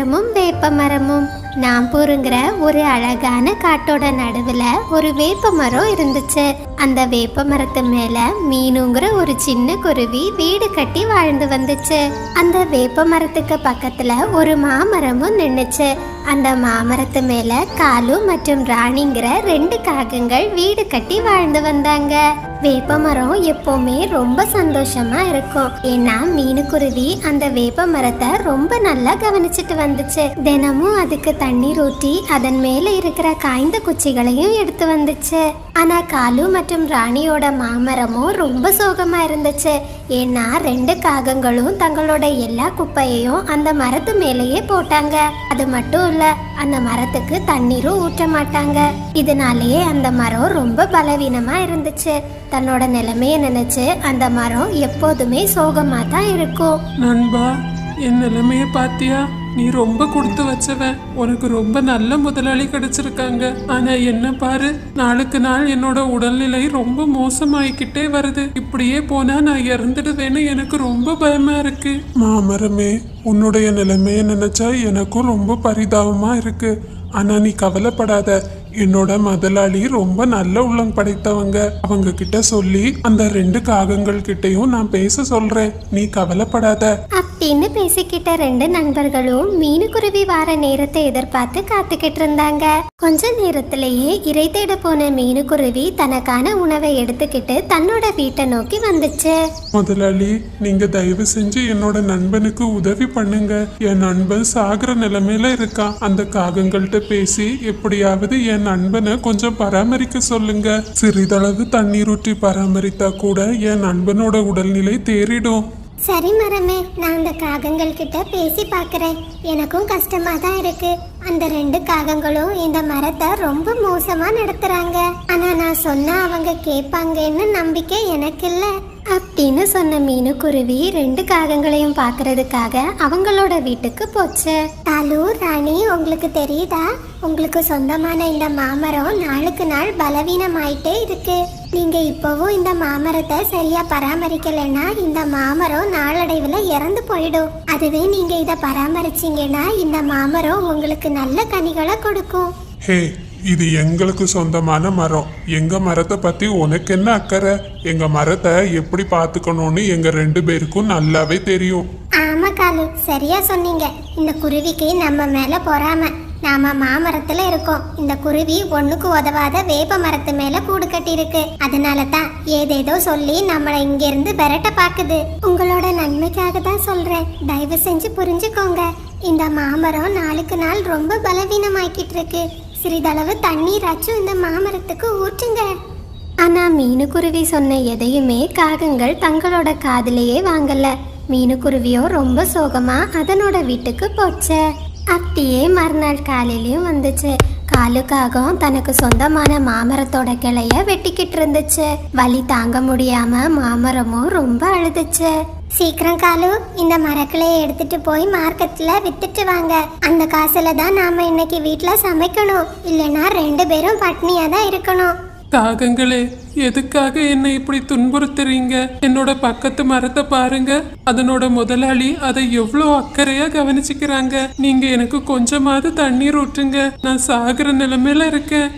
மரமும் வேப்ப மரமும் நாம்பூருங்கிற ஒரு அழகான காட்டோட நடுவுல ஒரு வேப்ப மரம் இருந்துச்சு. அந்த வேப்ப மரத்து மேல மீனுங்கிற ஒரு சின்ன குருவி வீடு கட்டி வாழ்ந்து வந்துச்சு. அந்த வேப்ப மரத்துக்கு பக்கத்துல ஒரு மாமரமும் நின்றுச்சு அந்த மாமரத்து மேல காலு மற்றும் ராணிங்கிற ரெண்டு காகங்கள் வீடு கட்டி வாழ்ந்து வந்தாங்க. வேப்ப மரம் எப்பவுமே ரொம்ப சந்தோஷமா இருக்கும். ஏன்னா மீனுக்குருவி அந்த வேப்ப மரத்தை ரொம்ப நல்லா கவனிச்சிட்டு வந்துச்சு. தினமும் அதுக்கு தண்ணீர் ஊற்றி அதன் மேல இருக்கிற காய்ந்த குச்சிகளையும் எடுத்து வந்துச்சு. ஆனா காலு மற்றும் ராணியோட மாமரமும் ரொம்ப சோகமாக இருந்துச்சு. ஏன்னா ரெண்டு காகங்களும் தங்களோட எல்லா குப்பையையும் அந்த மரத்து மேலேயே போட்டாங்க. அது மட்டும் இல்ல அந்த மரத்துக்கு தண்ணீரும் ஊற்ற மாட்டாங்க. இதனாலேயே அந்த மரம் ரொம்ப பலவீனமா இருந்துச்சு. தன்னோட நிலைமைய நினைச்சு அந்த மரம் எப்போதுமே சோகமா தான் இருக்கும். நண்பா என் நிலைமைய பாத்தியா? நீ ரொம்ப கொடுத்து வச்சவன் உனக்கு ரொம்ப நல்ல முதலாளி கிடைச்சிருக்காங்க. ஆனா என்ன பாரு நாளுக்கு நாள் என்னோட உடல்நிலை ரொம்ப மோசமாயிக்கிட்டே வருது. இப்படியே போனா நான் இறந்துடுவேன்னு எனக்கு ரொம்ப பயமா இருக்கு. மாமரமே உன்னுடைய நிலைமையை நினைச்சா எனக்கும் ரொம்ப பரிதாபமா இருக்கு. ஆனா நீ கவலைப்படாத. என்னோட முதலாளி ரொம்ப நல்ல உள்ளம் படைத்தவங்க. அவங்க கிட்ட சொல்லி அந்த ரெண்டு காகங்கள் கிட்டயும் நான் பேச சொல்றேன். நீ கவலைப்படாத. அப்படின்னு பேசிக்கிட்ட ரெண்டு நண்பர்களும் மீனுக்குருவி வார நேரத்தை எதிர்பார்த்து காத்துக்கிட்டு இருந்தாங்க. கொஞ்ச நேரத்திலேயே இறை தேட போன மீனுக்குருவி தனக்கான உணவை எடுத்துக்கிட்டு தன்னோட வீட்டை நோக்கி வந்துச்சு. முதலாளி நீங்க தயவு செஞ்சு என்னோட நண்பனுக்கு உதவி பண்ணுங்க. என் நண்பன் சாகுற நிலைமையில இருக்கான். அந்த காகங்கள்ட்ட பேசி எப்படியாவது என் என் நண்பனை கொஞ்சம் பராமரிக்க சொல்லுங்க. சிறிதளவு தண்ணீர் ஊற்றி பராமரித்தா கூட என் நண்பனோட உடல்நிலை தேறிடும். சரி மரமே நான் அந்த காகங்கள் கிட்ட பேசி பார்க்கறேன். எனக்கும் கஷ்டமா தான் இருக்கு. அந்த ரெண்டு காகங்களும் இந்த மரத்தை ரொம்ப மோசமா நடத்துறாங்க. ஆனா நான் சொன்னா அவங்க கேட்பாங்கன்னு நம்பிக்கை எனக்கு இல்லை. அப்படின்னு சொன்ன மீனுக்குருவி ரெண்டு காகங்களையும் பார்க்கறதுக்காக அவங்களோட வீட்டுக்கு போச்சு. தாலு ராணி உங்களுக்கு தெரியுதா? உங்களுக்கு சொந்தமான இந்த மாமரம் நாளுக்கு நாள் பலவீனமாயிட்டே இருக்கு. நீங்க இப்பவும் இந்த மாமரத்தை சரியா பராமரிக்கலைன்னா இந்த மாமரம் நாளடைவுல இறந்து போயிடும். அதுவே நீங்க இத பராமரிச்சீங்கன்னா இந்த மாமரம் உங்களுக்கு நல்ல கனிகளை கொடுக்கும். இது எங்களுக்கு சொந்தமான மரம். எங்க மரத்தை பத்தி உனக்கு என்ன அக்கறை? எங்க மரத்தை எப்படி பாத்துக்கணும்னு எங்க ரெண்டு பேருக்கும் நல்லாவே தெரியும். ஆமா காலு சரியா சொன்னீங்க. இந்த குருவிக்கு நம்ம மேல பொறாம. நாம மாமரத்துல இருக்கோம். இந்த குருவி ஒண்ணுக்கு உதவாத வேப்ப மரத்து மேல கூடு கட்டி இருக்கு அதனால தான் ஏதேதோ சொல்லி நம்மளை இங்க இருந்து விரட்ட பாக்குது. உங்களோட நன்மைக்காக தான் சொல்றேன். தயவு செஞ்சு புரிஞ்சுக்கோங்க. இந்த மாமரம் நாளுக்கு நாள் ரொம்ப பலவீனமாக்கிட்டு இருக்கு. சிறிதளவு தண்ணீராச்சும் இந்த மாமரத்துக்கு ஊற்றுங்க. ஆனா மீனுக்குருவி சொன்ன எதையுமே காகங்கள் தங்களோட காதிலேயே வாங்கல. மீனுக்குருவியோ ரொம்ப சோகமா அதனோட வீட்டுக்கு போச்சு. அப்படியே மறுநாள் காலையிலயும் வந்துச்சு. காலுக்காகவும் தனக்கு சொந்தமான மாமரத்தோட கிளைய வெட்டிக்கிட்டு இருந்துச்சு. வலி தாங்க முடியாம மாமரமும் ரொம்ப அழுதுச்சு. சீக்கிரம் காலு இந்த மரக்கிளையை எடுத்துட்டு போய் மார்க்கெட்ல வித்துட்டு வாங்க. அந்த காசுல தான் நாம இன்னைக்கு வீட்டுல சமைக்கணும். இல்லைன்னா ரெண்டு பேரும் பட்னியா தான் இருக்கணும். தாகங்களே எதுக்காக என்னை இப்படி துன்புறுத்துறீங்க? என்னோட பக்கத்து மரத்தை பாருங்க. அதனோட முதலாளி அதை எவ்வளோ அக்கறையா கவனிச்சுக்கிறாங்க. நீங்க எனக்கு கொஞ்சமாவது தண்ணீர் ஊற்றுங்க. நான் சாகுற நிலைமையில இருக்கேன்.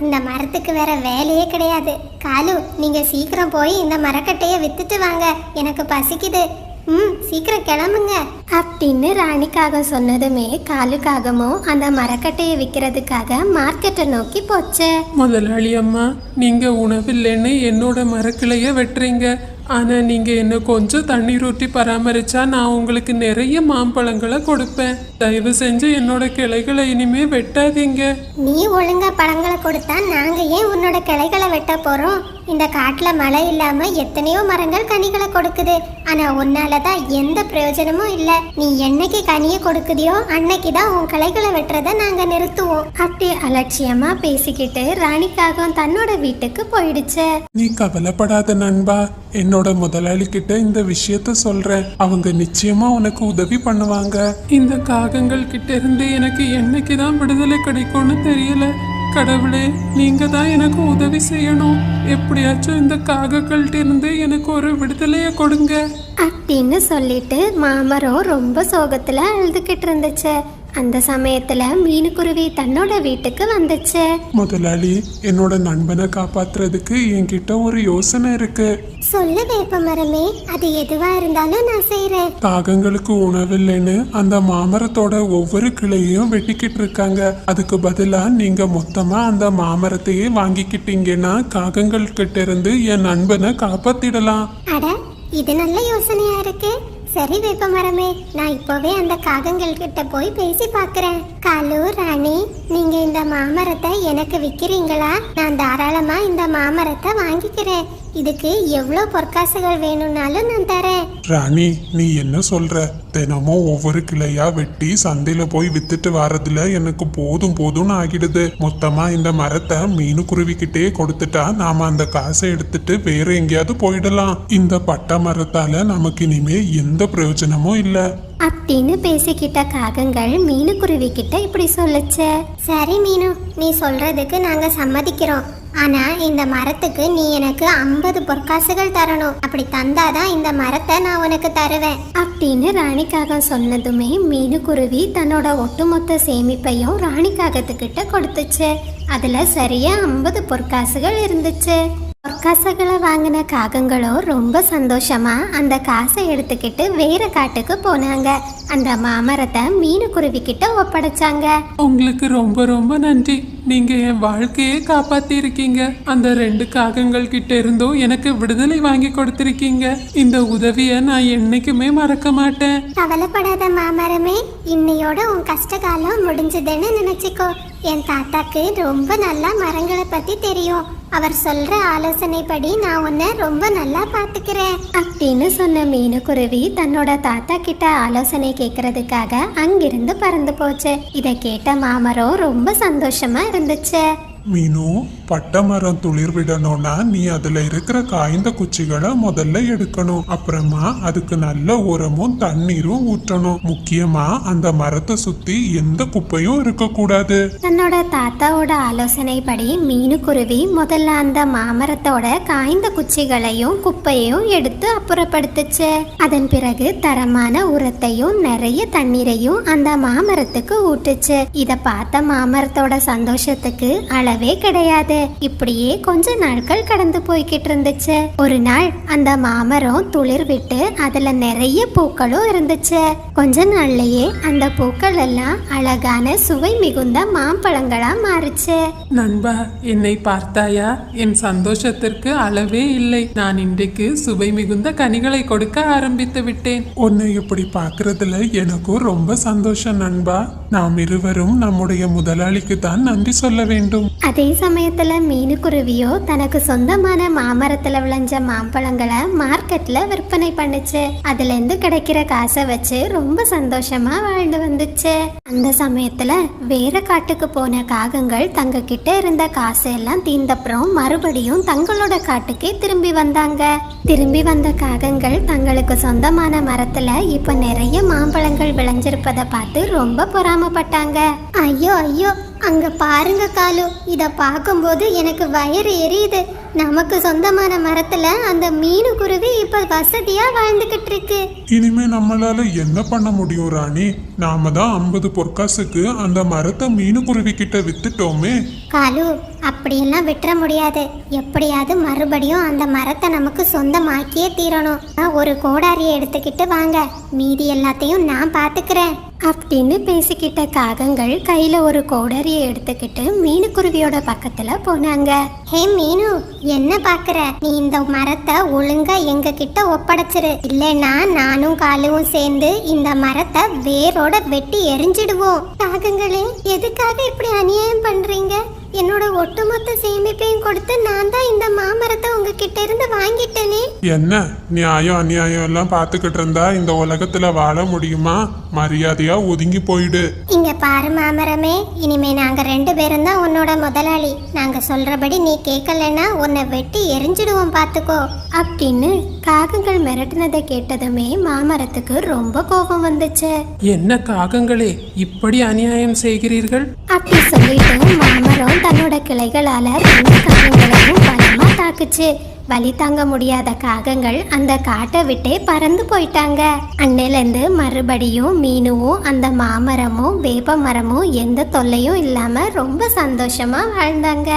இந்த மரத்துக்கு வேற வேலையே கிடையாது. காலு நீங்க சீக்கிரம் போய் இந்த மரக்கட்டைய வித்துட்டு வாங்க. எனக்கு பசிக்குது. ம் சீக்கிரம் கிளம்புங்க. அப்படின்னு ராணிக்காக சொன்னதுமே காலுக்காகமும் அந்த மரக்கட்டையை விற்கிறதுக்காக மார்க்கெட்டை நோக்கி போச்சு. முதலாளி அம்மா நீங்க உணவில்லைன்னு என்னோட மரக்கிளைய வெட்டுறீங்க. ஆனா நீங்க என்ன கொஞ்சம் தண்ணீர் ஊற்றி பராமரிச்சா நான் உங்களுக்கு நிறைய மாம்பழங்களை கொடுப்பேன். தயவு செஞ்சு என்னோட கிளைகளை இனிமே வெட்டாதீங்க. நீ ஒழுங்கா பழங்களை கொடுத்தா நாங்க ஏன் உன்னோட கிளைகளை வெட்ட போறோம்? இந்த காட்டுல மழை இல்லாம எத்தனையோ மரங்கள் கனிகளை கொடுக்குது. ஆனா உன்னால தான் எந்த பிரயோஜனமும் இல்ல. நீ என்னைக்கு கனியை கொடுக்குதியோ அன்னைக்கு தான் உன் கலைகளை வெட்டுறத நாங்க நிறுத்துவோம். அப்படி அலட்சியமா பேசிக்கிட்டு ராணிக்காகவும் தன்னோட வீட்டுக்கு போயிடுச்சு. நீ கவலைப்படாத நண்பா என்னோட முதலாளி கிட்ட இந்த விஷயத்த சொல்றேன். அவங்க நிச்சயமா உனக்கு உதவி பண்ணுவாங்க. இந்த காகங்கள் கிட்ட இருந்து எனக்கு என்னைக்கு தான் விடுதலை கிடைக்கும்னு தெரியல. கடவுளே நீங்க தான் எனக்கு உதவி செய்யணும். எப்படியாச்சும் இந்த காகங்கள்ட்ட இருந்து எனக்கு ஒரு விடுதலையை கொடுங்க. அப்படின்னு சொல்லிட்டு மாமரம் ரொம்ப சோகத்துல அழுதுகிட்டு இருந்துச்சு. அந்த சமயத்துல மீனுக்குருவி தன்னோட வீட்டுக்கு வந்துச்சு. முதலாளி என்னோட நண்பனை காப்பாத்துறதுக்கு என்கிட்ட ஒரு யோசனை இருக்கு. சொல்லு வேப்ப மரமே அது எதுவா இருந்தாலும் நான் செய்யறேன் காகங்களுக்கு உணவில்லைன்னு அந்த மாமரத்தோட ஒவ்வொரு கிளையையும் வெட்டிக்கிட்டு இருக்காங்க. அதுக்கு பதிலா நீங்க மொத்தமா அந்த மாமரத்தையே வாங்கிக்கிட்டீங்கன்னா காகங்கள் கிட்ட இருந்து என் நண்பனை காப்பாத்திடலாம். அட இது நல்ல யோசனையா இருக்கு. சரி வேப்ப மரமே நான் இப்போவே அந்த காகங்கள் கிட்ட போய் பேசி பாக்குறேன் காலு ராணி நீங்க இந்த மாமரத்தை எனக்கு விக்கிறீங்களா? நான் தாராளமா இந்த மாமரத்தை வாங்கிக்கிறேன். இதுக்கு எவ்வளோ பொற்காசுகள் வேணும்னாலும் நான் தரேன். ராணி நீ என்ன சொல்ற? தினமும் ஒவ்வொரு கிளையா வெட்டி சந்தையில போய் வித்துட்டு வர்றதுல எனக்கு போதும் போதும்னு ஆகிடுது. மொத்தமா இந்த மரத்தை மீனு குருவிக்கிட்டே கொடுத்துட்டா நாம அந்த காசை எடுத்துட்டு வேற எங்கேயாவது போயிடலாம். இந்த பட்டை மரத்தால நமக்கு இனிமே எந்த பிரயோஜனமும் இல்ல. அப்படின்னு பேசிக்கிட்ட காகங்கள் மீனுக்குருவி கிட்ட இப்படி சொல்லுச்சு. சரி மீனு நீ சொல்றதுக்கு நாங்க சம்மதிக்கிறோம். ஆனா இந்த மரத்துக்கு நீ எனக்கு ஐம்பது பொற்காசுகள் தரணும். அப்படி தந்தாதான் இந்த மரத்தை நான் உனக்கு தருவேன். அப்படின்னு ராணிக்காகம் சொன்னதுமே மீனுக்குருவி தன்னோட ஒட்டுமொத்த சேமிப்பையும் ராணிக்காகத்துக்கிட்ட கொடுத்துச்சு. அதுல சரியா ஐம்பது பொற்காசுகள் இருந்துச்சு. பொற்காசுகளை வாங்கின காகங்களும் ரொம்ப சந்தோஷமா அந்த காசை எடுத்துக்கிட்டு வேற காட்டுக்கு போனாங்க. அந்த மாமரத்தை மீனுக்குருவி கிட்ட ஒப்படைச்சாங்க. உங்களுக்கு ரொம்ப ரொம்ப நன்றி. நீங்க என் வாழ்க்கையே காப்பாத்தி இருக்கீங்க அந்த ரெண்டு காகங்கள் கிட்ட இருந்தும் எனக்கு விடுதலை வாங்கி கொடுத்திருக்கீங்க. இந்த உதவியை நான் என்னைக்குமே மறக்க மாட்டேன். கவலைப்படாத மாமரமே இன்னையோட உன் கஷ்ட காலம் முடிஞ்சதுன்னு நினைச்சுக்கோ. என் தாத்தாக்கு ரொம்ப நல்லா மரங்களை பத்தி தெரியும். அவர் சொல்ற ஆலோசனைப்படி நான் உன்னை ரொம்ப நல்லா பாத்துக்கிறேன். அப்படின்னு சொன்ன மீனுக்குருவி தன்னோட தாத்தா கிட்ட ஆலோசனை கேட்கறதுக்காக அங்கிருந்து பறந்து போச்சு. இதை கேட்ட மாமரம் ரொம்ப சந்தோஷமா இருந்துச்சு. மீனு பட்டை மரம் துளிர் விடணும்னா நீ அதுல இருக்கிற காய்ந்த குச்சிகளை முதல்ல எடுக்கணும். அப்புறமா அதுக்கு நல்ல உரமும் தண்ணீரும் ஊற்றணும். முக்கியமா அந்த மரத்தை சுத்தி எந்த குப்பையும் இருக்கக்கூடாது. தன்னோட தாத்தாவோட ஆலோசனைப்படி மீனுக்குருவி முதல்ல அந்த மாமரத்தோட காய்ந்த குச்சிகளையும் குப்பையையும் எடுத்து அப்புறப்படுத்துச்சு. அதன் பிறகு தரமான உரத்தையும் நிறைய தண்ணீரையும் அந்த மாமரத்துக்கு ஊட்டுச்சு. இத பார்த்த மாமரத்தோட சந்தோஷத்துக்கு அளவே கிடையாது. இப்படியே கொஞ்ச நாட்கள் கடந்து போய்கிட்டு இருந்துச்சு. ஒரு நாள் அந்த மாமரம் துளிர் விட்டு அதுல நிறைய பூக்களும் இருந்துச்சு. கொஞ்ச நாள்லயே அந்த பூக்கள் எல்லாம் அழகான சுவை மிகுந்த மாம்பழங்களா மாறுச்சு. நண்பா என்னை பார்த்தாயா? என் சந்தோஷத்திற்கு அளவே இல்லை. நான் இன்றைக்கு சுவை மிகுந்த கனிகளை கொடுக்க ஆரம்பித்து விட்டேன். உன்னை இப்படி பார்க்கறதுல எனக்கும் ரொம்ப சந்தோஷம் நண்பா. நாம் இருவரும் நம்முடைய முதலாளிக்கு தான் நன்றி சொல்ல வேண்டும். அதே சமயத்துல மீனுக்குருவியோ தனக்கு சொந்தமான மாமரத்துல விளைஞ்ச மாம்பழங்களை மார்க்கெட்ல விற்பனை பண்ணுச்சு. அதுல இருந்து கிடைக்கிற காசை வச்சு ரொம்ப சந்தோஷமா வாழ்ந்து வந்துச்சு. அந்த சமயத்துல வேற காட்டுக்கு போன காகங்கள் தங்க கிட்ட இருந்த காசை எல்லாம் தீர்ந்தப்புறம் மறுபடியும் தங்களோட காட்டுக்கே திரும்பி வந்தாங்க. திரும்பி வந்த காகங்கள் தங்களுக்கு சொந்தமான மரத்துல இப்ப நிறைய மாம்பழங்கள் விளைஞ்சிருப்பதை பார்த்து ரொம்ப பொறாமப்பட்டாங்க. ஐயோ ஐயோ அங்க பாருங்க காலு. இத பார்க்கும்போது எனக்கு வயிறு எரியுது. நமக்கு சொந்தமான மரத்துல அந்த மீனு குருவி இப்ப வசதியா வாழ்ந்துகிட்டு இருக்கு இனிமே நம்மளால என்ன பண்ண முடியும் ராணி? நாம தான் ஐம்பது பொற்காசுக்கு அந்த மரத்தை மீனுக்குருவி கிட்ட வித்துட்டோமே. காலு அப்படியெல்லாம் விட்டுற முடியாது. எப்படியாவது மறுபடியும் அந்த மரத்தை நமக்கு சொந்தமாக்கியே தீரணும். ஒரு கோடாரியை எடுத்துக்கிட்டு வாங்க. மீதி எல்லாத்தையும் நான் பாத்துக்கிறேன். அப்படின்னு பேசிக்கிட்ட காகங்கள் கையில ஒரு கோடரியை எடுத்துக்கிட்டு மீனுக்குருவியோட பக்கத்துல போனாங்க. ஹே மீனு என்ன பாக்குற? நீ இந்த மரத்தை ஒழுங்கா எங்க கிட்ட ஒப்படைச்சிரு. இல்லைன்னா நானும் காலுவும் சேர்ந்து இந்த மரத்தை வேரோட வெட்டி எரிஞ்சிடுவோம். காகங்களே எதுக்காக இப்படி அநியாயம் பண்றீங்க? என்னோட ஒட்டுமொத்த சேமிப்பையும் கொடுத்து நான் தான் இந்த மாமரத்தை உங்ககிட்ட இருந்து வாங்கிட்டேனே. என்ன? நியாயம் அநியாயம் எல்லாம் பார்த்துக்கிட்டு இருந்தா இந்த உலகத்துல வாழ முடியுமா? மரியாதையா ஒதுங்கி போயிடு. இங்க பாரு மாமரமே இனிமே நாங்க ரெண்டு பேரும் தான் உன்னோட முதலாளி. நாங்க சொல்றபடி நீ கேட்கலன்னா உன்னை வெட்டி எரிஞ்சிடுவோம் பாத்துக்கோ. அப்படின்னு காகங்கள் மிரட்டினதை கேட்டதுமே மாமரத்துக்கு ரொம்ப கோபம் வந்துச்சு. என்ன காகங்களே இப்படி அநியாயம் செய்கிறீர்கள்? அப்படி சொல்லிட்டு மாமரம் தன்னோட கிளைகளால ரெண்டு காகங்களையும் பலமா தாக்குச்சு. வலி தாங்க முடியாத காகங்கள் அந்த காட்டை விட்டே பறந்து போயிட்டாங்க. அன்னையிலேருந்து மறுபடியும் மீனுவும் அந்த மாமரமும் வேப்ப மரமும் எந்த தொல்லையும் இல்லாம ரொம்ப சந்தோஷமா வாழ்ந்தாங்க.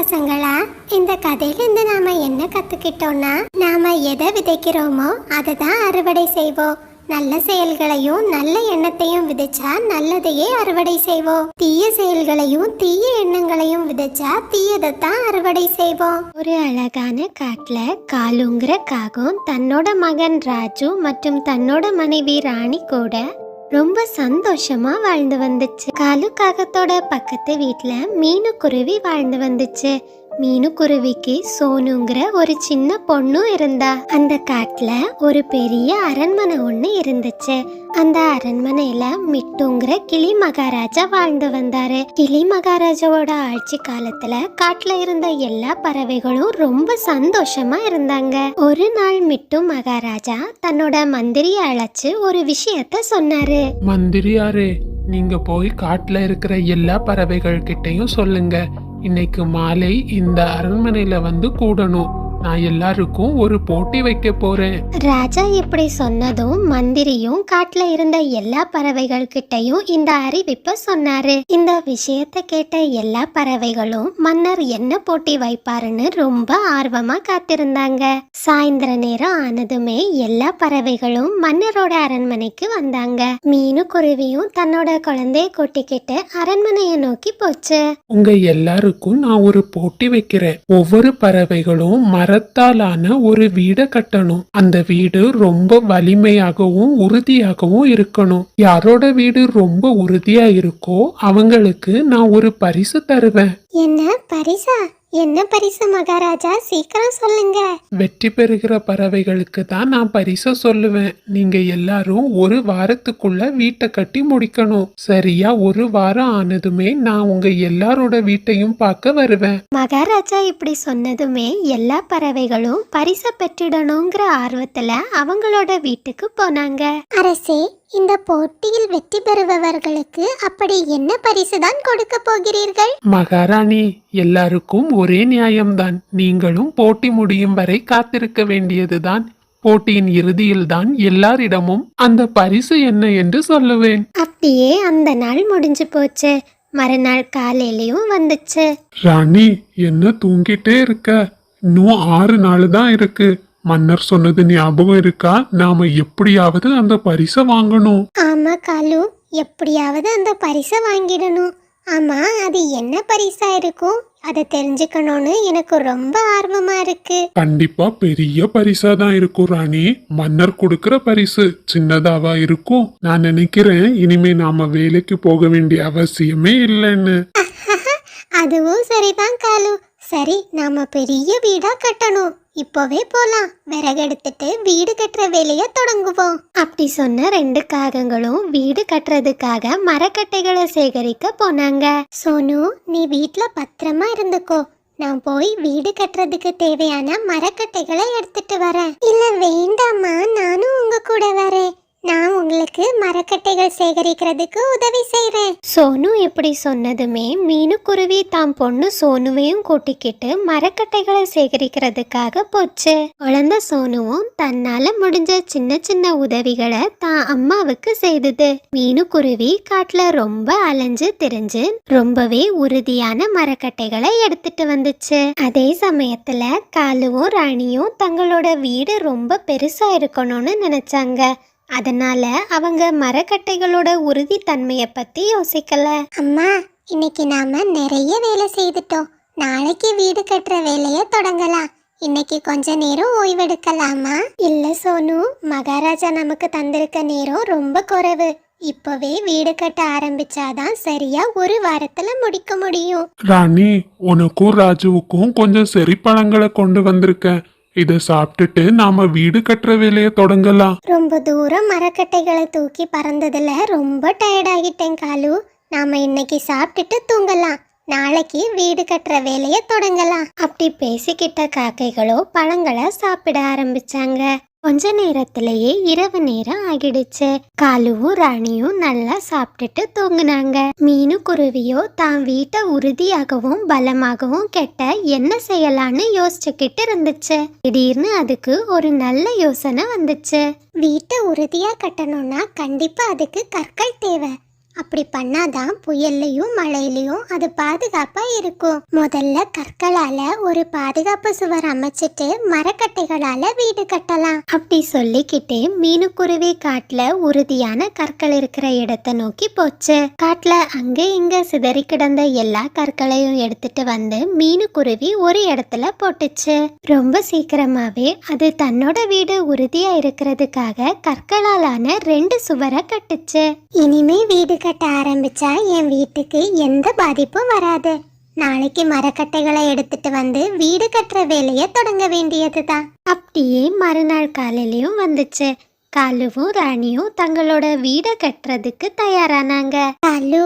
பசங்களா இந்த கதையிலேருந்து நாம என்ன கத்துக்கிட்டோம்னா நாம எதை விதைக்கிறோமோ அதை தான் அறுவடை செய்வோம். நல்ல செயல்களையும் நல்ல எண்ணத்தையும் விதைச்சா நல்லதையே அறுவடை செய்வோம். தீய செயல்களையும் தீய எண்ணங்களையும் விதைச்சா தீயதை தான் அறுவடை செய்வோம். ஒரு அழகான காட்டுல காலுங்கிற காகம் தன்னோட மகன் ராஜு மற்றும் தன்னோட மனைவி ராணி கூட ரொம்ப சந்தோஷமா வாழ்ந்து வந்துச்சு. காலு காகத்தோட பக்கத்து வீட்டுல மீனு குருவி வாழ்ந்து வந்துச்சு. மீனுக்குருவிக்கு சோனுங்கிற ஒரு சின்ன பொண்ணும் இருந்தா. அந்த காட்டுல ஒரு பெரிய அரண்மனை ஒண்ணு இருந்துச்சு. அந்த அரண்மனையில மிட்டுங்கிற கிளி மகாராஜா வாழ்ந்து வந்தாரு. கிளி மகாராஜாவோட ஆட்சி காலத்துல காட்டுல இருந்த எல்லா பறவைகளும் ரொம்ப சந்தோஷமா இருந்தாங்க. ஒரு நாள் மிட்டு மகாராஜா தன்னோட மந்திரியை அழைச்சு ஒரு விஷயத்த சொன்னாரு. மந்திரியாரே நீங்க போய் காட்டுல இருக்கிற எல்லா பறவைகள் கிட்டையும் சொல்லுங்க. இன்னைக்கு மாலை இந்த அரண்மனையில வந்து கூடணும். நான் எல்லாருக்கும் ஒரு போட்டி வைக்க போறேன். ராஜா இப்படி சொன்னதும் மந்திரியும் காட்டுல இருந்த எல்லா பறவைகள் கிட்டயும் இந்த அறிவிப்ப சொன்னாரு. இந்த விஷயத்த கேட்ட எல்லா பறவைகளும் மன்னர் என்ன போட்டி வைப்பாருன்னு ரொம்ப ஆர்வமா காத்திருந்தாங்க. சாயந்தர நேரம் ஆனதுமே எல்லா பறவைகளும் மன்னரோட அரண்மனைக்கு வந்தாங்க. மீனு குருவியும் தன்னோட குழந்தைய கூட்டிக்கிட்டு அரண்மனையை நோக்கி போச்சு. உங்க எல்லாருக்கும் நான் ஒரு போட்டி வைக்கிறேன். ஒவ்வொரு பறவைகளும் மரத்தாலான ஒரு வீடை கட்டணும். அந்த வீடு ரொம்ப வலிமையாகவும் உறுதியாகவும் இருக்கணும். யாரோட வீடு ரொம்ப உறுதியா இருக்கோ அவங்களுக்கு நான் ஒரு பரிசு தருவேன். என்ன பரிசா? என்ன பரிசு மகாராஜா? சீக்கிரம் சொல்லுங்க. வெற்றி பெறுகிற பறவைகளுக்கு தான் நான் பரிசை சொல்லுவேன். நீங்க எல்லாரும் ஒரு வாரத்துக்குள்ள வீட்டை கட்டி முடிக்கணும். சரியா ஒரு வாரம் ஆனதுமே நான் உங்க எல்லாரோட வீட்டையும் பார்க்க வருவேன். மகாராஜா இப்படி சொன்னதுமே எல்லா பறவைகளும் பரிசை பெற்றிடணுங்கிற ஆர்வத்துல அவங்களோட வீட்டுக்கு போனாங்க. அரசே இந்த போட்டியில் வெற்றி பெறுபவர்களுக்கு அப்படி என்ன பரிசு தான் கொடுக்க போகிறீர்கள்? மகாராணி எல்லாருக்கும் ஒரே நியாயம்தான். நீங்களும் போட்டி முடியும் வரை காத்திருக்க வேண்டியதுதான். போட்டியின் இறுதியில்தான் எல்லாரிடமும் அந்த பரிசு என்ன என்று சொல்லுவேன். அப்படியே அந்த நாள் முடிஞ்சு போச்சு. மறுநாள் காலையிலயும் வந்துச்சு. ராணி என்ன தூங்கிட்டே இருக்க? இன்னும் ஆறு நாள் தான் இருக்கு. மன்னர் சொன்னது ஞாபகம் இருக்கா? நாம எப்படியாவது அந்த பரிசை வாங்கணும். ஆமா காலு. எப்படியாவது அந்த பரிசை வாங்கிடணும். ஆமா அது என்ன பரிசா இருக்கும்? அதை தெரிஞ்சுக்கணும்னு எனக்கு ரொம்ப ஆர்வமா இருக்கு. கண்டிப்பா பெரிய பரிசா தான் இருக்கும் ராணி. மன்னர் கொடுக்கிற பரிசு சின்னதாவா இருக்கும்? நான் நினைக்கிறேன் இனிமே நாம வேலைக்கு போக வேண்டிய அவசியமே இல்லைன்னு. அதுவும் சரிதான் காலு. சரி நாம பெரிய வீடா கட்டணும். இப்போவே போலாம். விறகெடுத்துட்டு வீடு கட்டுற வேலையை தொடங்குவோம். அப்படி சொன்ன ரெண்டு காகங்களும் வீடு கட்டுறதுக்காக மரக்கட்டைகளை சேகரிக்க போனாங்க. சோனு நீ வீட்ல பத்திரமா இருந்துக்கோ. நான் போய் வீடு கட்டுறதுக்கு தேவையான மரக்கட்டைகளை எடுத்துட்டு வரேன். இல்ல வேண்டாமா நானும் உங்க கூட வரேன். நான் உங்களுக்கு மரக்கட்டைகள் சேகரிக்கிறதுக்கு உதவி செய்கிறேன் சோனு இப்படி சொன்னதுமே மீனுக்குருவி தாம் பொண்ணு சோனுவையும் கூட்டிக்கிட்டு மரக்கட்டைகளை சேகரிக்கிறதுக்காக போச்சு. குழந்த சோனுவும் தன்னால முடிஞ்ச சின்ன சின்ன உதவிகளை தான் அம்மாவுக்கு செய்தது. மீனுக்குருவி காட்டுல ரொம்ப அலைஞ்சு திரிஞ்சு ரொம்பவே உறுதியான மரக்கட்டைகளை எடுத்துட்டு வந்துச்சு. அதே சமயத்துல காலுவும் ராணியும் தங்களோட வீடு ரொம்ப பெருசா இருக்கணும்னு நினைச்சாங்க. அதனால அவங்க மரக்கட்டைகளோட உறுதித்தன்மையை பத்தி யோசிக்கல. அம்மா இன்னைக்கு நாம நிறைய வேலை செய்துட்டோம். நாளைக்கு வீடு கட்டுற வேலைய தொடங்கலாம். இன்னைக்கு கொஞ்ச நேரம் ஓய்வெடுக்கலாமா? இல்ல சோனு மகாராஜா நமக்கு தந்திருக்க நேரம் ரொம்ப குறைவு. இப்பவே வீடு கட்ட ஆரம்பிச்சாதான் சரியா ஒரு வாரத்துல முடிக்க முடியும். ராணி உனக்கும் ராஜுவுக்கும் கொஞ்சம் செரிப்பழங்களை கொண்டு வந்திருக்கேன். இதை சாப்பிட்டுட்டு நாம வீடு கட்டுற வேலையை தொடங்கலாம். ரொம்ப தூரம் மரக்கட்டைகளை தூக்கி பறந்ததுல ரொம்ப டயர்ட் ஆகிட்டேன் காலு. நாம இன்னைக்கு சாப்பிட்டுட்டு தூங்கலாம். நாளைக்கு வீடு கட்டுற வேலையை தொடங்கலாம். அப்படி பேசிக்கிட்ட காக்கைகளோ பழங்களை சாப்பிட ஆரம்பிச்சாங்க. கொஞ்ச நேரத்திலேயே இரவு நேரம் ஆகிடுச்சு. காலுவும் ராணியும் நல்லா சாப்பிட்டுட்டு தூங்குனாங்க. மீனு குருவியோ தான் வீட்டை உறுதியாகவும் பலமாகவும் கெட்ட என்ன செய்யலான்னு யோசிச்சுக்கிட்டு இருந்துச்சு. திடீர்னு அதுக்கு ஒரு நல்ல யோசனை வந்துச்சு. வீட்டை உறுதியா கட்டணும்னா கண்டிப்பா அதுக்கு கற்கள் தேவை. அப்படி பண்ணாதான் புயல்லையும் மழையிலையும் அது பாதுகாப்பா இருக்கும். முதல்ல கற்களால ஒரு பாதுகாப்பு சுவர் அமைச்சிட்டு மரக்கட்டைகளால வீடு கட்டலாம். அப்படி சொல்லிக்கிட்டே மீனுக்குருவி காட்டுல உறுதியான கற்கள் இருக்கிற இடத்த நோக்கி போச்சு. காட்டுல அங்க இங்க சிதறி கிடந்த எல்லா கற்களையும் எடுத்துட்டு வந்து மீனுக்குருவி ஒரு இடத்துல போட்டுச்சு. ரொம்ப சீக்கிரமாவே அது தன்னோட வீடு உறுதியா இருக்கிறதுக்காக கற்களாலான ரெண்டு சுவரை கட்டுச்சு. இனிமே வீடு கட்ட ஆரம்பிச்சா என் வீட்டுக்கு எந்த பாதிப்பும் வராது. நாளைக்கு மரக்கட்டைகளை எடுத்துட்டு வந்து வீடு கட்டுற வேலையை தொடங்க வேண்டியதுதான். அப்படியே மறுநாள் காலையிலயும் வந்துச்சு. காலுவும் ராணியும் தங்களோட வீடை கட்டுறதுக்கு தயாரானாங்க. காலு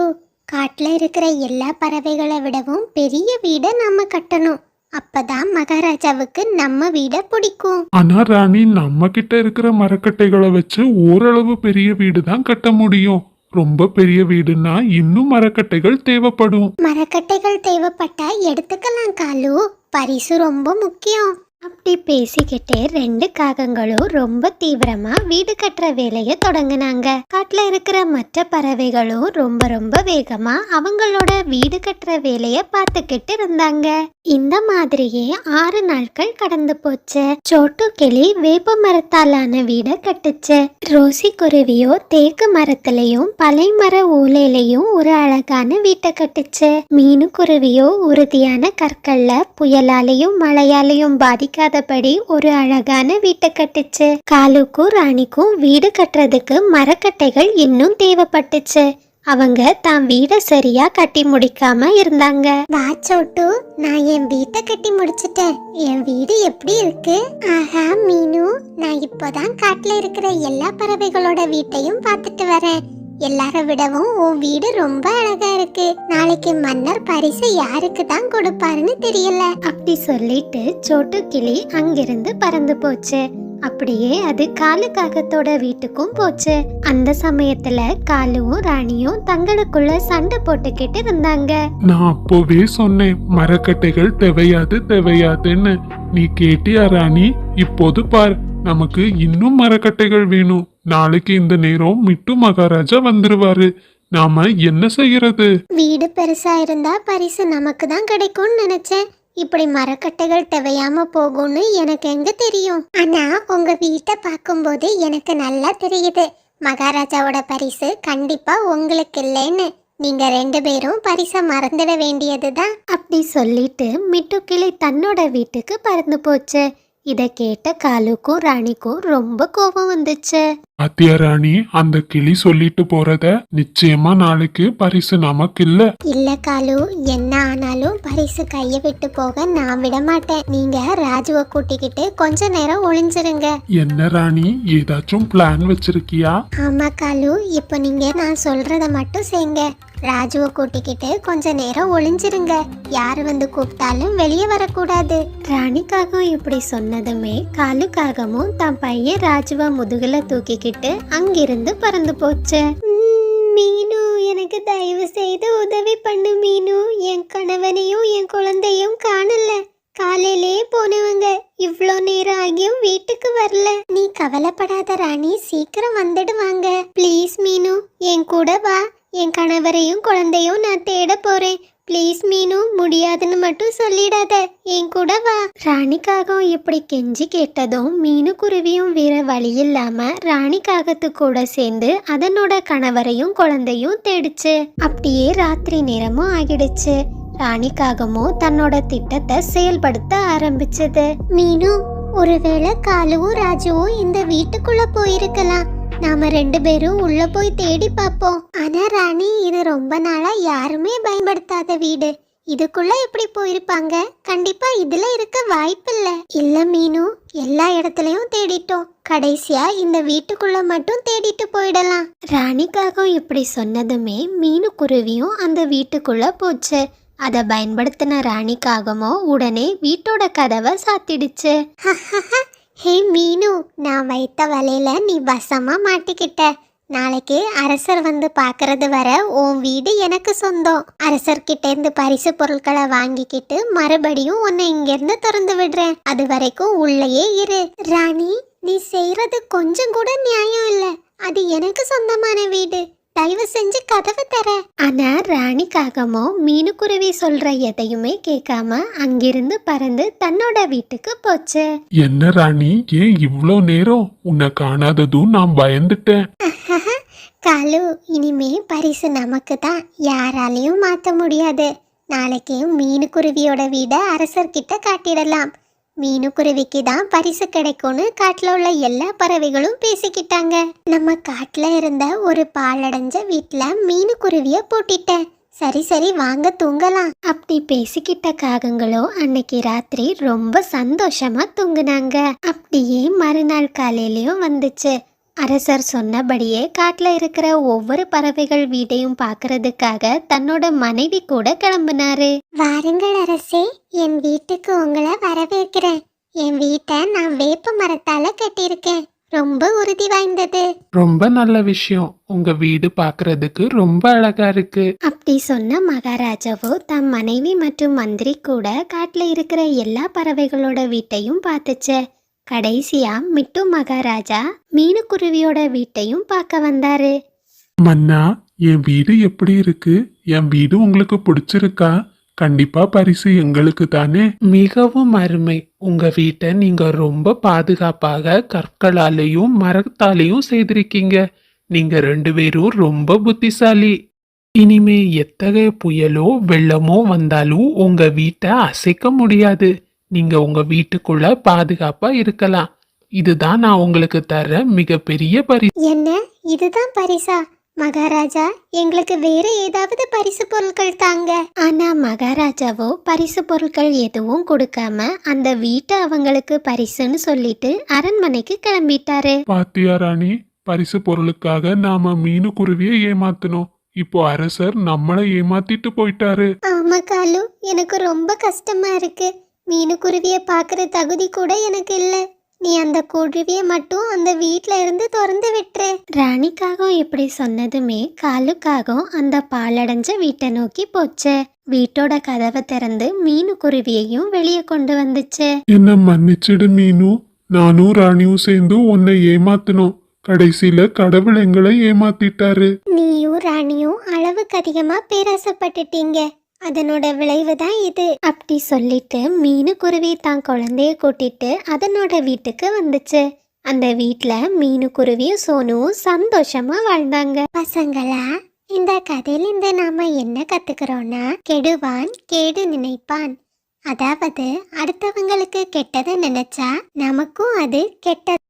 காட்டுல இருக்கிற எல்லா பறவைகளை விடவும் பெரிய வீடை நம்ம கட்டணும். அப்பதான் மகாராஜாவுக்கு நம்ம வீடை பிடிக்கும். ஆனா ராணி நம்ம கிட்ட இருக்கிற மரக்கட்டைகளை வச்சு ஓரளவு பெரிய வீடு தான் கட்ட முடியும். ரொம்ப பெரிய வீடுனா இன்னும் மரக்கட்டைகள் தேவைப்படும். மரக்கட்டைகள் தேவைப்பட்டா எடுத்துக்கலாம் காலு. பரிசு ரொம்ப முக்கியம். அப்படி பேசிக்கிட்டே ரெண்டு காகங்களும் ரொம்ப தீவிரமா வீடு கட்டுற வேலையை தொடங்குனாங்க. காட்டுல இருக்கிற மற்ற பறவைகளும் ரொம்ப ரொம்ப வேகமா அவங்களோட வீடு கட்டுற வேலையை பார்த்துக்கிட்டு இருந்தாங்க. இந்த மாதிரியே ஆறு நாட்கள் கடந்து போச்சு. சோட்டு கிளி வேப்ப மரத்தாலான வீடை கட்டுச்சு. ரோசி குருவியோ தேக்கு மரத்திலையும் பனை மர ஊலையிலையும் ஒரு அழகான வீட்டை கட்டுச்சு. மீனு குருவியோ உறுதியான கற்கள்ல புயலாலையும் மழையாலையும் பாதிக்காதபடி ஒரு அழகான வீட்டை கட்டுச்சு. காலுக்கும் ராணிக்கும் வீடு கட்டுறதுக்கு மரக்கட்டைகள் இன்னும் தேவைப்பட்டுச்சு. அவங்க தான் வீடை சரியா கட்டி முடிக்காம இருந்தாங்க. வாச்சோட்டு நான் என் வீட்டை கட்டி முடிச்சிட்டேன். என் வீடு எப்படி இருக்கு? ஆஹா மீனு நான் இப்போதான் காட்டுல இருக்கிற எல்லா பறவைகளோட வீட்டையும் பார்த்துட்டு வரேன். எல்லார விடவும் உன் வீடு ரொம்ப அழகா இருக்கு. நாளைக்கு மன்னர் பரிசு யாருக்கு தான் கொடுப்பாருன்னு தெரியல. அப்படி சொல்லிட்டு சோட்டு கிளி அங்கிருந்து பறந்து போச்சு. அப்படியே அது காலு காகத்தோட வீட்டுக்கும் போச்சு. அந்த சமயத்துல காலுவும் ராணியும் தங்களுக்குள்ள சண்டை போட்டுக்கிட்டு இருந்தாங்க. நான் அப்போவே சொன்னேன் மரக்கட்டைகள் தேவையாது தேவையாதுன்னு. நீ கேட்டியா ராணி? இப்போது பார் நமக்கு இன்னும் மரக்கட்டைகள் வேணும். நாளைக்கு இந்த நேரம் மிட்டு மகாராஜா வந்துருவாரு. நாம என்ன செய்யறது? வீடு பெருசா இருந்தா பரிசு நமக்கு தான் கிடைக்கும்னு நினைச்சேன். இப்படி மரக்கட்டைகள் தேவையாம போகும்னு எனக்கு எங்க தெரியும்? ஆனா உங்க வீட்டை பார்க்கும்போது எனக்கு நல்லா தெரியுது. மகாராஜாவோட பரிசு கண்டிப்பா உங்களுக்கு இல்லைன்னு. நீங்க ரெண்டு பேரும் பரிசை மறந்துட வேண்டியதுதான். அப்படி சொல்லிட்டு மிட்டுக்கிளி தன்னோட வீட்டுக்கு பறந்து போச்சு. இத கேட்ட காலுக்கும் ராணிக்கும் ரொம்ப கோபம் வந்துச்சு. அத்தியா ராணி அந்த கிளி சொல்லிட்டு போறத நிச்சயமா நாளைக்கு பரிசு நமக்கு இல்ல இல்ல காலு என்ன ஆனாலும் பரிசு கைய விட்டு போக நான் விட மாட்டேன். நீங்க ராஜுவை கூட்டிக்கிட்டு கொஞ்ச நேரம் ஒளிஞ்சிருங்க. என்ன ராணி ஏதாச்சும் பிளான் வச்சிருக்கியா? ஆமா காலு இப்போ நீங்க நான் சொல்றத மட்டும் செய்யுங்க ராஜுவை கூட்டிக்கிட்டு கொஞ்ச நேரம் ஒளிஞ்சிருங்க. யாரு வந்து கூப்பிட்டாலும் வெளியே வரக்கூடாது. ராணிக்காகவும் இப்படி சொன்னதுமே காலுக்காகவும் தான் பையன் ராஜுவை முதுகுல தூக்கிக்கிட்டு அங்கிருந்து பறந்து போச்சு. மீனு எனக்கு தயவு செய்து உதவி பண்ணு மீனு. என் கணவனையும் என் குழந்தையும் காணல. காலையிலே போனவங்க இவ்வளோ நேரம் ஆகியும் வீட்டுக்கு வரல. நீ கவலைப்படாத ராணி சீக்கிரம் வந்துடுவாங்க. ப்ளீஸ் மீனு என் கூட வா. என் கணவரையும் குழந்தையும் நான் தேட போறேன். ப்ளீஸ் மீனு முடியாதுன்னு மட்டும் சொல்லிடாத. என் கூட வா. ராணிக்காகம் இப்படி கெஞ்சி கேட்டதும் மீனு குருவியும் வேற வழி இல்லாம ராணிக்காகத்து கூட சேர்ந்து அதனோட கணவரையும் குழந்தையும் தேடிச்சு. அப்படியே ராத்திரி நேரமும் ஆகிடுச்சு. ராணிக்காகமும் தன்னோட திட்டத்தை செயல்படுத்த ஆரம்பிச்சது. மீனு ஒருவேளை காலுவும் ராஜுவும் இந்த வீட்டுக்குள்ள போயிருக்கலாம். நாம ரெண்டு பேரும் உள்ள போய் தேடி பார்ப்போம். ஆனா ராணி இது ரொம்ப நாளா யாருமே பயன்படுத்தாத வீடு. இதுக்குள்ள எப்படி போயிருப்பாங்க? கண்டிப்பா இதுல இருக்க வாய்ப்பில்ல. இல்ல மீனு எல்லா இடத்துலயும் தேடிட்டோம். கடைசியா இந்த வீட்டுக்குள்ள மட்டும் தேடிட்டு போயிடலாம். ராணிக்காகவும் இப்படி சொன்னதுமே மீனு குருவியும் அந்த வீட்டுக்குள்ள போச்சு. அதை பயன்படுத்தின ராணிக்காகமோ உடனே வீட்டோட கதவை சாத்திடுச்சு. ஹே மீனு நான் வைத்த வலையில் நீ வசமாக மாட்டிக்கிட்ட. நாளைக்கு அரசர் வந்து பார்க்கறது வர உன் வீடு எனக்கு சொந்தம். அரசர்கிட்டேருந்து பரிசு பொருட்களை வாங்கிக்கிட்டு மறுபடியும் உன்னை இங்கேருந்து திறந்து விடுறேன். அது வரைக்கும் உள்ளேயே இரு. ராணி நீ செய்கிறது கொஞ்சம் கூட நியாயம் இல்லை. அது எனக்கு சொந்தமான வீடு. தயவு செஞ்சு கதவை தர. ஆனா ராணிக்காகமோ மீனுக்குருவி சொல்ற எதையுமே கேட்காம அங்கிருந்து பறந்து தன்னோட வீட்டுக்கு போச்சு. என்ன ராணி? ஏன் இவ்வளோ நேரம்? உன்னை காணாததும் நான் பயந்துட்டேன். காலு இனிமே பரிசு நமக்கு தான். யாராலையும் மாற்ற முடியாது. நாளைக்கு மீனுக்குருவியோட வீடை அரசர்கிட்ட காட்டிடலாம். மீனுக்குருவிக்கு தான் பரிசு கிடைக்கும்னு காட்டில் உள்ள எல்லா பறவைகளும் பேசிக்கிட்டாங்க. நம்ம காட்டில் இருந்த ஒரு பாலடைஞ்ச வீட்டில் மீனுக்குருவிய பூட்டிட்டேன். சரி சரி வாங்க தூங்கலாம். அப்படி பேசிக்கிட்ட காகங்களோ அன்னைக்கு ராத்திரி ரொம்ப சந்தோஷமா தூங்குனாங்க. அப்படியே மறுநாள் காலையிலயும் வந்துச்சு. அரசர் சொன்னபடியே காட்டுல இருக்கிற ஒவ்வொரு பறவைகள் வீட்டையும் பார்க்கறதுக்காக தன்னோட மனைவி கூட கிளம்புனாரு. வாருங்கள் அரசே என் வீட்டுக்கு உங்களை வரவேற்கிறேன். என் வீட்டை நான் வேப்ப மரத்தால கட்டியிருக்கேன். ரொம்ப உறுதி வாய்ந்தது. ரொம்ப நல்ல விஷயம். உங்க வீடு பார்க்கிறதுக்கு ரொம்ப அழகா இருக்கு. அப்படி சொன்ன மகாராஜாவோ தம் மனைவி மற்றும் மந்திரி கூட காட்டுல இருக்கிற எல்லா பறவைகளோட வீட்டையும் பார்த்துச்சு. கடைசியா மிட்டு மகாராஜா மீனுக்குருவியோட வீட்டையும் பார்க்க வந்தாரு. மன்னா என் வீடு எப்படி இருக்கு? என் வீடு உங்களுக்கு பிடிச்சிருக்கா? கண்டிப்பா பரிசு எங்களுக்கு தானே? மிகவும் அருமை. உங்க வீட்டை நீங்க ரொம்ப பாதுகாப்பாக கற்களாலேயும் மரத்தாலேயும் செய்திருக்கீங்க. நீங்க ரெண்டு பேரும் ரொம்ப புத்திசாலி. இனிமே எத்தகைய புயலோ வெள்ளமோ வந்தாலும் உங்க வீட்டை அசைக்க முடியாது. நீங்க உங்க வீட்டுக்குள்ள பாதுகாப்பா இருக்கலாம். இதுதான் நான் உங்களுக்கு தர மிகப்பெரிய பரிசு. என்ன? இதுதான் பரிசா? மகாராஜா எங்களுக்கு வேற ஏதாவது பரிசு பொருட்கள் தாங்க. ஆனா மகாராஜாவோ பரிசு பொருட்கள் எதுவும் கொடுக்காம அந்த வீட்டை அவங்களுக்கு பரிசுன்னு சொல்லிட்டு அரண்மனைக்கு கிளம்பிட்டாரு. பாத்தியா ராணி பரிசு பொருளுக்காக நாம மீனு குருவியை ஏமாத்தினோம் இப்போ அரசர் நம்மளை ஏமாத்திட்டு போயிட்டாரு. ஆமா காலு எனக்கு ரொம்ப கஷ்டமா இருக்கு. மீனு குருவியை பார்க்குற தகுதி கூட எனக்கு இல்லை. நீ அந்த குருவியை மட்டும் அந்த வீட்டில் இருந்து திறந்து விட்டுரு. ராணிக்காகவும் இப்படி சொன்னதுமே காலுக்காகவும் அந்த பாலடைஞ்ச வீட்டை நோக்கி போச்சு. வீட்டோட கதவை திறந்து மீனு குருவியையும் வெளியே கொண்டு வந்துச்சு. என்ன மன்னிச்சிடு மீனு. நானும் ராணியும் சேர்ந்து உன்னை ஏமாத்தினோம். கடைசியில கடவுள் எங்களை ஏமாத்திட்டாரு. நீயும் ராணியும் அளவுக்கு அதிகமா பேராசப்பட்டுட்டீங்க. அதனோட விளைவு தான் இது. அப்படி சொல்லிட்டு மீனு குருவி தான் குழந்தைய கூட்டிட்டு அதனோட வீட்டுக்கு வந்துச்சு. அந்த வீட்டில் மீனு குருவியும் சோனுவும் சந்தோஷமா வாழ்ந்தாங்க. பசங்களா இந்த கதையிலிருந்து நாம என்ன கத்துக்கிறோம்னா கெடுவான் கேடு நினைப்பான். அதாவது அடுத்தவங்களுக்கு கெட்டதை நினைச்சா நமக்கும் அது கெட்டது.